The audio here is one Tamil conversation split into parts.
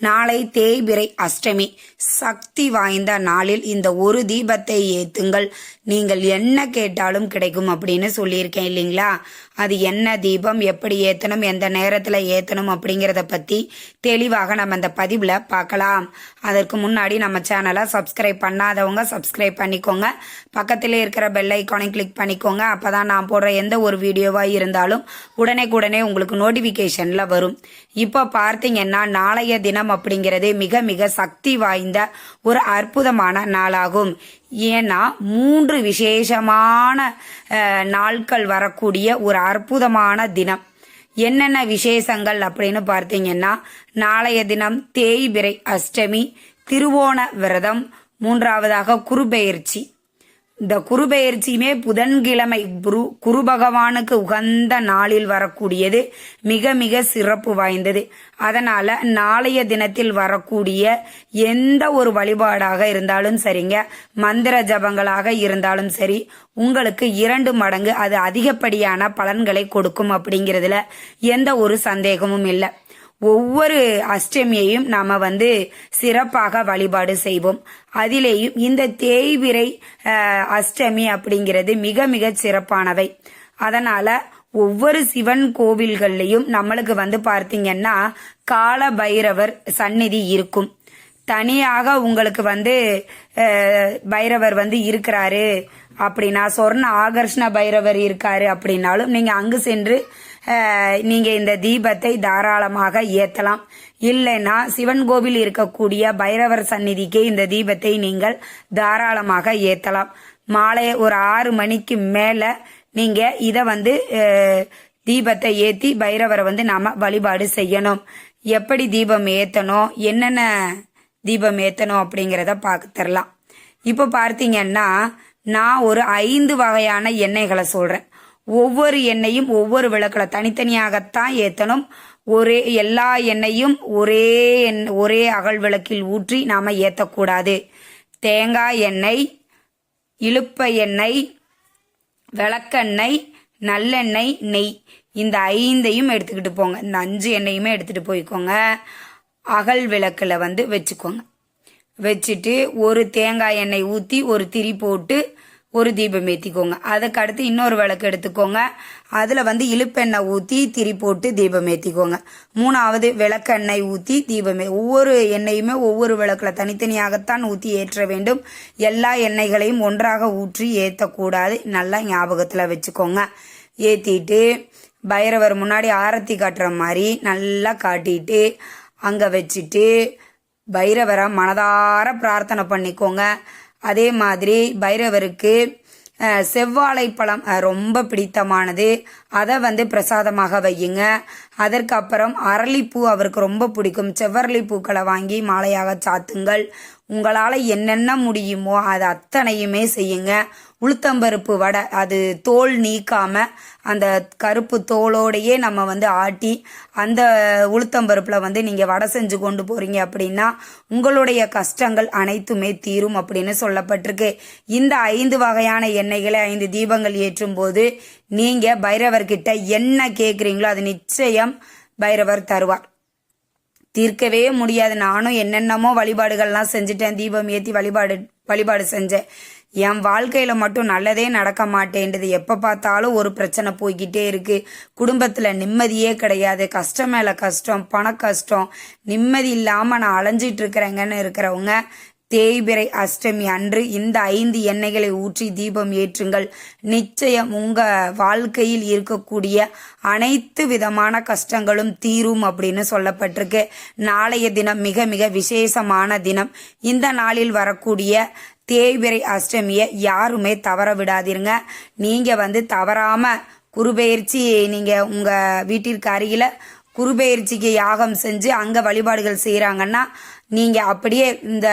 நாளை தேய்பிரை அஷ்டமி. சக்தி வாய்ந்த நாளில் இந்த ஒரு தீபத்தை ஏத்துங்கள். நீங்கள் என்ன கேட்டாலும் கிடைக்கும் அப்படின்னு சொல்லியிருக்கேன் இல்லைங்களா? அது என்ன தீபம் எப்படி ஏத்தணும் எந்த நேரத்தில் ஏத்தணும் அப்படிங்கிறத பற்றி தெளிவாக நம்ம இந்த பதிவில் பார்க்கலாம். அதற்கு முன்னாடி நம்ம சேனலை சப்ஸ்கிரைப் பண்ணாதவங்க சப்ஸ்கிரைப் பண்ணிக்கோங்க. பக்கத்தில் இருக்கிற பெல் ஐக்கானை கிளிக் பண்ணிக்கோங்க. அப்பதான் நான் போடுற எந்த ஒரு வீடியோவாக இருந்தாலும் உடனே உடனே உங்களுக்கு நோட்டிஃபிகேஷனில் வரும். இப்போ பார்த்தீங்கன்னா நாளைய தினம் அப்படிங்கிறது மிக மிக சக்தி வாய்ந்த ஒரு அற்புதமான நாளாகும். ஏன்னா மூன்று விசேஷமான நாட்கள் வரக்கூடிய ஒரு அற்புதமான தினம். என்னென்ன விசேஷங்கள் அப்படின்னு பார்த்தீங்கன்னா நாளைய தினம் தேய்பிரை அஷ்டமி திருவோண விரதம் மூன்றாவதாக குருபெயர்ச்சி இந்த குருபெயர்ச்சியுமே புதன்கிழமை குரு குரு பகவானுக்கு உகந்த நாளில் வரக்கூடியது. மிக மிக சிறப்பு வாய்ந்தது. அதனால நாளைய தினத்தில் வரக்கூடிய எந்த ஒரு வழிபாடாக இருந்தாலும் சரிங்க. மந்திர ஜபங்களாக இருந்தாலும் சரி உங்களுக்கு இரண்டு மடங்கு அது அதிகப்படியான பலன்களை கொடுக்கும் அப்படிங்கிறதுல எந்த ஒரு சந்தேகமும் இல்லை. ஒவ்வொரு அஷ்டமியையும் நாம வந்து சிறப்பாக வழிபாடு செய்வோம். அதிலேயும் இந்த தேய்விரை அஷ்டமி அப்படிங்கிறது மிக மிக சிறப்பானவை. அதனால ஒவ்வொரு சிவன் கோவில்கள்லையும் நம்மளுக்கு வந்து பார்த்தீங்கன்னா கால பைரவர் சந்நிதி இருக்கும். தனியாக உங்களுக்கு வந்து பைரவர் வந்து இருக்கிறாரு. அப்படின்னா சொர்ண ஆகர்ஷ்ண பைரவர் இருக்காரு அப்படின்னாலும் நீங்க அங்கு சென்று நீங்கள் நீங்க இந்த தீபத்தை தாராளமாக ஏத்தலாம். இல்லைன்னா சிவன் கோவில் இருக்கக்கூடிய பைரவர் சந்நிதிக்கு இந்த தீபத்தை நீங்கள் தாராளமாக ஏத்தலாம். மாலை ஒரு ஆறு மணிக்கு மேல நீங்க இதை வந்து தீபத்தை ஏத்தி பைரவரை வந்து நாம வழிபாடு செய்யணும். எப்படி தீபம் ஏத்தணும் என்னென்ன தீபம் ஏத்தணும் அப்படிங்கிறத பார்க்க தரலாம். இப்போ பார்த்தீங்கன்னா நான் ஒரு ஐந்து வகையான எண்ணெய்களை சொல்றேன். ஒவ்வொரு எண்ணெயும் ஒவ்வொரு விளக்கில் தனித்தனியாகத்தான் ஏற்றணும் ஒரே எல்லா எண்ணெயும் ஒரே எண் ஒரே அகல் விளக்கில் ஊற்றி நாம் ஏற்றக்கூடாது தேங்காய் எண்ணெய் இழுப்ப எண்ணெய் விளக்கெண்ணெய் நல்லெண்ணெய் நெய். இந்த ஐந்தையும் எடுத்துக்கிட்டு போங்க. இந்த அஞ்சு எண்ணெயுமே எடுத்துகிட்டு போய்க்கோங்க. அகல் விளக்கில் வந்து வச்சுக்கோங்க. வச்சுட்டு ஒரு தேங்காய் எண்ணெய் ஊற்றி ஒரு திரி போட்டு ஒரு தீபம் ஏற்றிக்கோங்க அதுக்கு அடுத்து இன்னொரு விளக்கு எடுத்துக்கோங்க. அதில் வந்து இழுப்பெண்ணெய் ஊற்றி திரி போட்டு தீபம் ஏற்றிக்கோங்க மூணாவது விளக்கெண்ணெய் ஊற்றி தீபமே ஒவ்வொரு எண்ணெயுமே ஒவ்வொரு விளக்கில் தனித்தனியாகத்தான் ஊற்றி ஏற்ற வேண்டும். எல்லா எண்ணெய்களையும் ஒன்றாக ஊற்றி ஏற்றக்கூடாது நல்லா ஞாபகத்தில் வச்சுக்கோங்க. ஏற்றிட்டு பைரவர் முன்னாடி ஆரத்தி காட்டுற மாதிரி நல்லா காட்டிட்டு அங்கே வச்சுட்டு பைரவரை மனதார பிரார்த்தனை பண்ணிக்கோங்க. அதே மாதிரி பைரவருக்கு செவ்வாழை பழம் ரொம்ப பிடித்தமானது. அதை வந்து பிரசாதமாக வையுங்க. அதற்கப்புறம் அரளிப்பூ அவருக்கு ரொம்ப பிடிக்கும். செவ்வரளி பூக்களை வாங்கி மாலையாக சாத்துங்கள். உங்களால் என்னென்ன முடியுமோ அது அத்தனையுமே செய்யுங்க. உளுத்தம்பருப்பு வடை அது தோல் நீக்காமல் அந்த கருப்பு தோலோடையே நம்ம வந்து ஆட்டி அந்த உளுத்தம்பருப்பில் வந்து நீங்கள் வடை செஞ்சு கொண்டு போகிறீங்க அப்படின்னா உங்களுடைய கஷ்டங்கள் அனைத்துமே தீரும் அப்படின்னு சொல்லப்பட்டிருக்கு. இந்த ஐந்து வகையான எண்ணெய்களை ஐந்து தீபங்கள் ஏற்றும் போது நீங்கள் பைரவர்கிட்ட என்ன கேட்குறீங்களோ அது நிச்சயம் பைரவர் தருவார். தீர்க்கவே முடியாது. நானும் என்னென்னமோ வழிபாடுகள்லாம் செஞ்சுட்டேன். தீபம் ஏற்றி வழிபாடு வழிபாடு செஞ்சேன். என் வாழ்க்கையில மட்டும் நல்லதே நடக்க மாட்டேன்றது. எப்ப பார்த்தாலும் ஒரு பிரச்சனை போய்கிட்டே இருக்கு. குடும்பத்துல நிம்மதியே கிடையாது. கஷ்டம் மேல கஷ்டம் பண கஷ்டம் நிம்மதி இல்லாம நான் அலைஞ்சிட்டு இருக்கிறேங்கன்னு இருக்கிறவங்க தேய்பிரை அஷ்டமி அன்று இந்த ஐந்து எண்ணெய்களை ஊற்றி தீபம் ஏற்றுங்கள். நிச்சயம் உங்க வாழ்க்கையில் இருக்கக்கூடிய அனைத்து விதமான கஷ்டங்களும் தீரும் அப்படின்னு சொல்லப்பட்டிருக்கு. நாளைய தினம் மிக மிக விசேஷமான தினம். இந்த நாளில் வரக்கூடிய தேய்பிரை அஷ்டமியை யாருமே தவற விடாதீருங்க. நீங்கள் வந்து தவறாமல் குருபெயர்ச்சி நீங்கள் உங்கள் வீட்டிற்கு அருகில் குருபெயர்ச்சிக்கு யாகம் செஞ்சு அங்கே வழிபாடுகள் செய்கிறாங்கன்னா நீங்கள் அப்படியே இந்த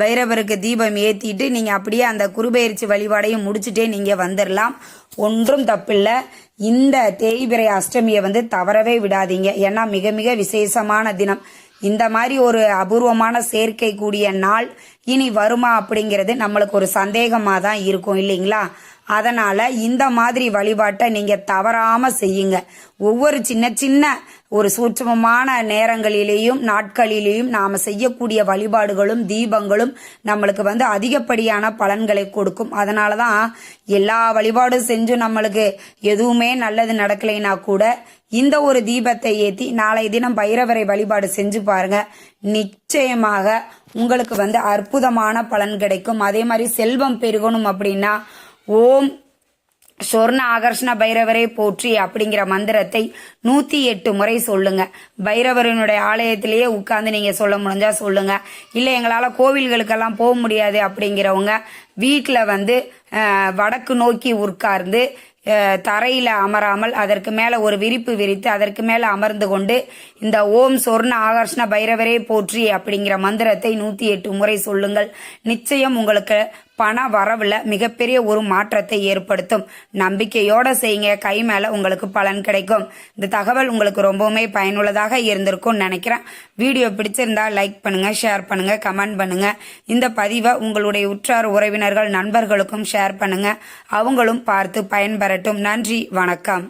பைரவருக்கு தீபம் ஏற்றிட்டு நீங்கள் அப்படியே அந்த குருபெயர்ச்சி வழிபாடையும் முடிச்சுட்டே நீங்கள் வந்துடலாம் ஒன்றும் தப்பில்லை. இந்த தேய்பிரை அஷ்டமியை வந்து தவறவே விடாதீங்க. ஏன்னா மிக மிக விசேஷமான தினம். இந்த மாதிரி ஒரு அபூர்வமான சேர்க்கை கூடிய நாள் இனி வருமா அப்படிங்கிறது நம்மளுக்கு ஒரு சந்தேகமாக தான் இருக்கும் இல்லைங்களா? அதனால் இந்த மாதிரி வழிபாட்டை நீங்கள் தவறாமல் செய்யுங்க. ஒவ்வொரு சின்ன சின்ன ஒரு சூட்சமமான நேரங்களிலேயும் நாட்களிலேயும் நாம் செய்யக்கூடிய வழிபாடுகளும் தீபங்களும் நம்மளுக்கு வந்து அதிகப்படியான பலன்களை கொடுக்கும். அதனால தான் எல்லா வழிபாடும் செஞ்சும் நம்மளுக்கு எதுவுமே நல்லது நடக்கலைன்னா கூட இந்த ஒரு தீபத்தை ஏத்தி நாளை தினம் பைரவரை வழிபாடு செஞ்சு பாருங்க. நிச்சயமாக உங்களுக்கு வந்து அற்புதமான பலன் கிடைக்கும். அதே மாதிரி செல்வம் பெருகணும் அப்படின்னா ஓம் சொர்ண ஆகர்ஷண பைரவரை போற்றி அப்படிங்கிற மந்திரத்தை நூத்தி எட்டு முறை சொல்லுங்க. பைரவரனுடைய ஆலயத்திலேயே உட்கார்ந்து நீங்க சொல்ல முடிஞ்சா சொல்லுங்க. இல்ல எங்களால கோவில்களுக்கெல்லாம் போக முடியாது அப்படிங்கிறவங்க வீட்டில் வந்து வடக்கு நோக்கி உட்கார்ந்து தரையில் அமராமல் அதற்கு மேலே ஒரு விரிப்பு விரித்து அதற்கு மேலே அமர்ந்து கொண்டு இந்த ஓம் சொர்ண ஆகர்ஷண பைரவரே போற்றி அப்படிங்கிற மந்திரத்தை நூற்றி எட்டு முறை சொல்லுங்கள். நிச்சயம் உங்களுக்கு பண வரவுல மிகப்பெரிய ஒரு மாற்றத்தை ஏற்படுத்தும். நம்பிக்கையோட செய்யுங்க. கை மேல உங்களுக்கு பலன் கிடைக்கும். இந்த தகவல் உங்களுக்கு ரொம்பவுமே பயனுள்ளதாக இருந்திருக்கும்னு நினைக்கிறேன். வீடியோ பிடிச்சிருந்தா லைக் பண்ணுங்க ஷேர் பண்ணுங்க கமெண்ட் பண்ணுங்க. இந்த பதிவை உங்களுடைய உற்றார் உறவினர்கள் நண்பர்களுக்கும் ஷேர் பண்ணுங்க. அவங்களும் பார்த்து பயன்பெறட்டும். நன்றி வணக்கம்.